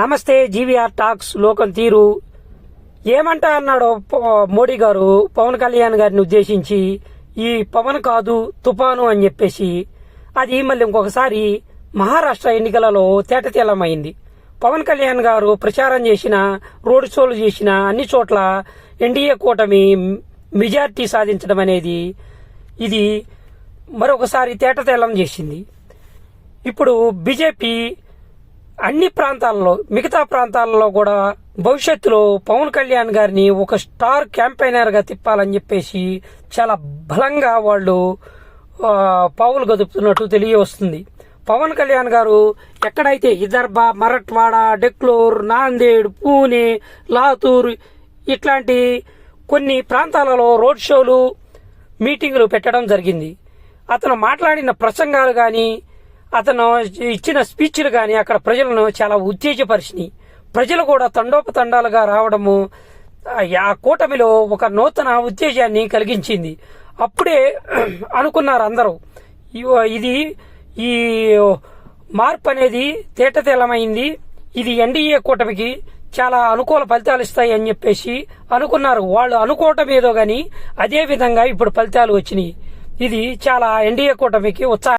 నమస్తే GVR talks లోకం తీరు. ఏమంటా అన్నాడో మోడీ గారు పవన్ కళ్యాణ్ గారిని ఉద్దేశించి ఈ పవన్ కాదు తుఫాను అని చెప్పేసి. అది మళ్ళీ ఇంకొకసారి మహారాష్ట్ర ఎన్నికలలో తేటతీలమైంది పవన్ కళ్యాణ్ గారు ప్రచారం చేసిన రోడ్ షోలు చేసిన అన్ని చోట్ల ఎన్డీఏ కూటమి మెజార్టీ సాధించడం అనేది ఇది మరొకసారి తేటతెల్లం చేసింది. ఇప్పుడు బీజేపీ అన్ని ప్రాంతాల్లో మిగతా ప్రాంతాలలో కూడా భవిష్యత్తులో పవన్ కళ్యాణ్ గారిని ఒక స్టార్ క్యాంపెయినర్గా తిప్పాలని చెప్పేసి చాలా బలంగా వాళ్ళు పావులు గదుపుతున్నట్టు తెలియవస్తుంది. పవన్ కళ్యాణ్ గారు ఎక్కడైతే విదర్భ మరట్వాడ డెక్లూర్ నాందేడ్ పూణే లాతూర్ ఇట్లాంటి కొన్ని ప్రాంతాలలో రోడ్ షోలు మీటింగులు పెట్టడం జరిగింది. అతను మాట్లాడిన ప్రసంగాలు కానీ అతను ఇచ్చిన స్పీచ్లు కానీ అక్కడ ప్రజలను చాలా ఉత్తేజపరిచినాయి. ప్రజలు కూడా తండోపతండాలుగా రావడము ఆ- కూటమిలో ఒక నూతన ఉత్తేజాన్ని కలిగించింది. అప్పుడే అనుకున్నారు అందరూ. ఇది ఈ మార్పు అనేది తేటతెల్లమైంది ఇది ఎన్డీఏ కూటమికి చాలా అనుకూల ఫలితాలు ఇస్తాయి అని చెప్పేసి అనుకున్నారు. వాళ్ళు అనుకోవటం ఏదో గాని అదే విధంగా ఇప్పుడు ఫలితాలు వచ్చినాయి. ఇది చాలా ఎన్డీఏ కూటమికి ఉత్సాహం